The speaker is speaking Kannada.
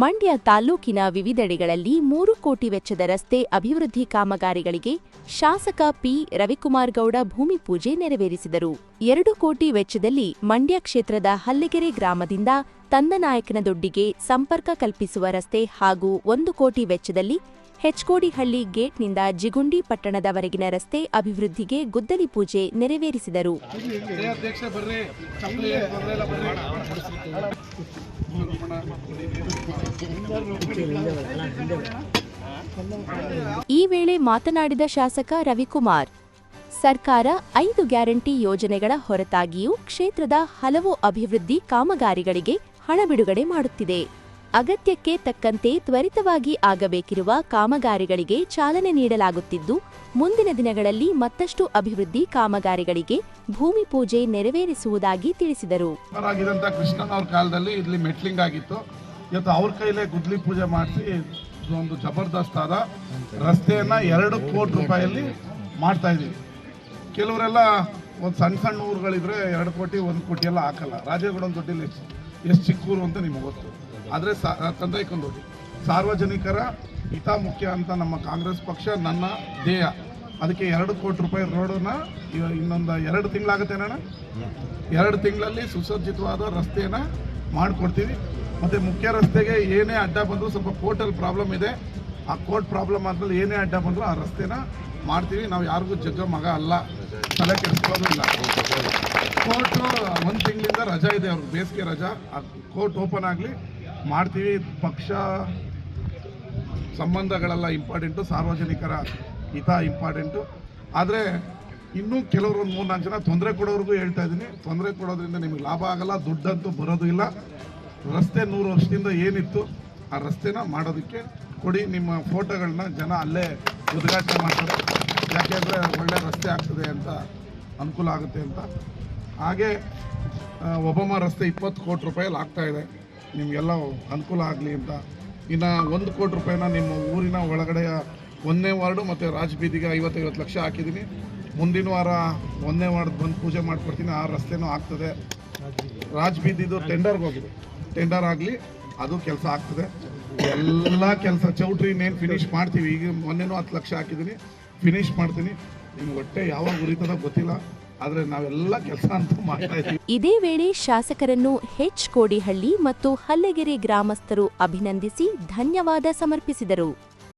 ಮಂಡ್ಯ ತಾಲೂಕಿನ ವಿವಿಧೆಡೆಗಳಲ್ಲಿ ಮೂರು ಕೋಟಿ ವೆಚ್ಚದ ರಸ್ತೆ ಅಭಿವೃದ್ಧಿ ಕಾಮಗಾರಿಗಳಿಗೆ ಶಾಸಕ ಪಿ. ರವಿಕುಮಾರ್ ಗೌಡ ಭೂಮಿ ಪೂಜೆ ನೆರವೇರಿಸಿದರು. ಎರಡು ಕೋಟಿ ವೆಚ್ಚದಲ್ಲಿ ಮಂಡ್ಯ ಕ್ಷೇತ್ರದ ಹಲ್ಲೆಗೆರೆ ಗ್ರಾಮದಿಂದ ತಂದನಾಯಕನದೊಡ್ಡಿಗೆ ಸಂಪರ್ಕ ಕಲ್ಪಿಸುವ ರಸ್ತೆ ಹಾಗೂ ಒಂದು ಕೋಟಿ ವೆಚ್ಚದಲ್ಲಿ ಹೆಚ್ಕೋಡಿಹಳ್ಳಿ ಗೇಟ್ನಿಂದ ಜಿಗುಂಡಿ ಪಟ್ಟಣದವರೆಗಿನ ರಸ್ತೆ ಅಭಿವೃದ್ಧಿಗೆ ಗುದ್ದಲಿ ಪೂಜೆ ನೆರವೇರಿಸಿದರು. ಈ ವೇಳೆ ಮಾತನಾಡಿದ ಶಾಸಕ ರವಿಕುಮಾರ್, ಸರ್ಕಾರ ಐದು ಗ್ಯಾರಂಟಿ ಯೋಜನೆಗಳ ಹೊರತಾಗಿಯೂ ಕ್ಷೇತ್ರದ ಹಲವು ಅಭಿವೃದ್ಧಿ ಕಾಮಗಾರಿಗಳಿಗೆ ಹಣ ಬಿಡುಗಡೆ ಮಾಡುತ್ತಿದೆ. ಅಗತ್ಯಕ್ಕೆ ತಕ್ಕಂತೆ ತ್ವರಿತವಾಗಿ ಆಗಬೇಕಿರುವ ಕಾಮಗಾರಿಗಳಿಗೆ ಚಾಲನೆ ನೀಡಲಾಗುತ್ತಿದ್ದು, ಮುಂದಿನ ದಿನಗಳಲ್ಲಿ ಮತ್ತಷ್ಟು ಅಭಿವೃದ್ಧಿ ಕಾಮಗಾರಿಗಳಿಗೆ ಭೂಮಿ ಪೂಜೆ ನೆರವೇರಿಸುವುದಾಗಿ ತಿಳಿಸಿದರು. ಆಗಿದಂತ ಕೃಷ್ಣನ್ ಅವ್ರ ಕಾಲದಲ್ಲಿ ಇಲ್ಲಿ ಮೆಟ್ಲಿಂಗ್ ಆಗಿತ್ತು. ಇವತ್ತು ಅವ್ರ ಕೈಲೇ ಗುದ್ಲಿ ಪೂಜೆ ಮಾಡಿಸಿ ಒಂದು ಜಬರ್ದಸ್ತಾದ ರಸ್ತೆಯನ್ನ ಎರಡು ಕೋಟಿ ರೂಪಾಯಲ್ಲಿ ಮಾಡ್ತಾ ಇದೀವಿ ಕೆಲವರೆಲ್ಲ ಒಂದು ಸಣ್ಣ ಸಣ್ಣ ಊರುಗಳಿದ್ರೆ ಎರಡು ಕೋಟಿ, ಒಂದು ಕೋಟಿ ಎಲ್ಲ ಹಾಕಲ್ಲ. ರಾಜೇಗೌಡ ದುಡ್ಡಿಲ್ಲಿ ಎಷ್ಟು ಚಿಕ್ಕೂರು ಅಂತ ನಿಮಗೆ ಗೊತ್ತು. ಆದರೆ ಸಾ ತಂದೈಕೊಂಡು ಸಾರ್ವಜನಿಕರ ಹಿತ ಮುಖ್ಯ ಅಂತ ನಮ್ಮ ಕಾಂಗ್ರೆಸ್ ಪಕ್ಷ ನನ್ನ ಧ್ಯೇಯ. ಅದಕ್ಕೆ ಎರಡು ಕೋಟಿ ರೂಪಾಯಿ ರೋಡನ್ನು ಇನ್ನೊಂದು ಎರಡು ನಾನು ಎರಡು ತಿಂಗಳಲ್ಲಿ ಸುಸಜ್ಜಿತವಾದ ರಸ್ತೆಯನ್ನ ಮಾಡಿಕೊಡ್ತೀವಿ. ಮತ್ತು ಮುಖ್ಯ ರಸ್ತೆಗೆ ಏನೇ ಅಡ್ಡ ಬಂದರೂ ಸ್ವಲ್ಪ ಕೋರ್ಟಲ್ಲಿ ಪ್ರಾಬ್ಲಮ್ ಇದೆ. ಆ ಕೋರ್ಟ್ ಪ್ರಾಬ್ಲಮ್ ಆದ್ಮೇಲೆ ಏನೇ ಅಡ್ಡ ಬಂದರೂ ಆ ರಸ್ತೆನ ಮಾಡ್ತೀವಿ. ನಾವು ಯಾರಿಗೂ ಜಗ್ಗ ಮಗ ಅಲ್ಲ. ತಲೆ ಕೆಡಿಸ್ಕೊಳ್ಳೋದು ಇಲ್ಲ. ಕೋರ್ಟು, ಒಂದು ತಿಂಗಳಿಂದ ರಜಾ ಇದೆ ಅವ್ರಿಗೆ ಬೇಸಿಗೆ ರಜಾ. ಆ ಕೋರ್ಟ್ ಓಪನ್ ಆಗಲಿ ಮಾಡ್ತೀವಿ. ಪಕ್ಷ ಸಂಬಂಧಗಳೆಲ್ಲ ಇಂಪಾರ್ಟೆಂಟು ಸಾರ್ವಜನಿಕರ ಹಿತ ಇಂಪಾರ್ಟೆಂಟು ಆದರೆ ಇನ್ನೂ ಕೆಲವರು ಒಂದು ಮೂರ್ನಾಲ್ಕು ಜನ ತೊಂದರೆ ಕೊಡೋರಿಗೂ ಹೇಳ್ತಾ ಇದ್ದೀನಿ. ತೊಂದರೆ ಕೊಡೋದ್ರಿಂದ ನಿಮಗೆ ಲಾಭ ಆಗಲ್ಲ, ದುಡ್ಡಂತೂ ಬರೋದು ಇಲ್ಲ. ರಸ್ತೆ ನೂರು ವರ್ಷದಿಂದ ಏನಿತ್ತು, ಆ ರಸ್ತೆನ ಮಾಡೋದಕ್ಕೆ ಕೊಡಿ. ನಿಮ್ಮ ಫೋಟೋಗಳನ್ನ ಜನ ಅಲ್ಲೇ ಉದ್ಘಾಟನೆ ಮಾಡ್ತಾರೆ. ಯಾಕೆಂದರೆ ಒಳ್ಳೆ ರಸ್ತೆ ಆಗ್ತದೆ ಅಂತ ಅನುಕೂಲ ಆಗುತ್ತೆ ಅಂತ. ಹಾಗೆ ಒಬಾಮ ರಸ್ತೆ ಇಪ್ಪತ್ತು ಕೋಟಿ ರೂಪಾಯಲ್ಲಿ ಆಗ್ತಾಯಿದೆ ನಿಮಗೆಲ್ಲ ಅನುಕೂಲ ಆಗಲಿ ಅಂತ. ಇನ್ನು ಒಂದು ಕೋಟಿ ರೂಪಾಯಿನ ನಿಮ್ಮ ಊರಿನ ಒಳಗಡೆಯ ಒಂದನೇ ವಾರ್ಡು ಮತ್ತು ರಾಜಬೀದಿಗೆ ಐವತ್ತೈವತ್ತು ಲಕ್ಷ ಹಾಕಿದ್ದೀನಿ ಮುಂದಿನ ವಾರ ಒಂದನೇ ವಾರ್ಡ್ ಬಂದು ಪೂಜೆ ಮಾಡಿಕೊಡ್ತೀನಿ. ಆ ರಸ್ತೆನೂ ಆಗ್ತದೆ. ರಾಜಬೀದಿದು ಟೆಂಡರ್ಗೆ ಹೋಗಿದೆ. ಟೆಂಡರ್ ಆಗಲಿ ಅದು ಕೆಲಸ ಆಗ್ತದೆ. ಎಲ್ಲ ಕೆಲಸ, ಚೌಟ್ರಿ ಇನ್ನೇನು ಫಿನಿಶ್ ಮಾಡ್ತೀವಿ. ಈಗ ಮೊನ್ನೆನೂ ಹತ್ತು ಲಕ್ಷ ಹಾಕಿದ್ದೀನಿ ಫಿನಿಶ್ ಮಾಡ್ತೀನಿ. ನಿಮ್ಗೆ ಹೊಟ್ಟೆ ಯಾವಾಗ ಉರಿತದ ಗೊತ್ತಿಲ್ಲ, ಆದರೆ ನಾವೆಲ್ಲ ಕೆಲಸ ಅಂತ ಮಾಡ್ತಾ ಇದ್ದೀವಿ. ಇದೇ ವೇಳೆ ಶಾಸಕರನ್ನು ಹೆಚ್ ಕೋಡಿಹಳ್ಳಿ ಮತ್ತು ಹಲ್ಲಗೆರೆ ಗ್ರಾಮಸ್ಥರು ಅಭಿನಂದಿಸಿ ಧನ್ಯವಾದ ಸಮರ್ಪಿಸಿದರು.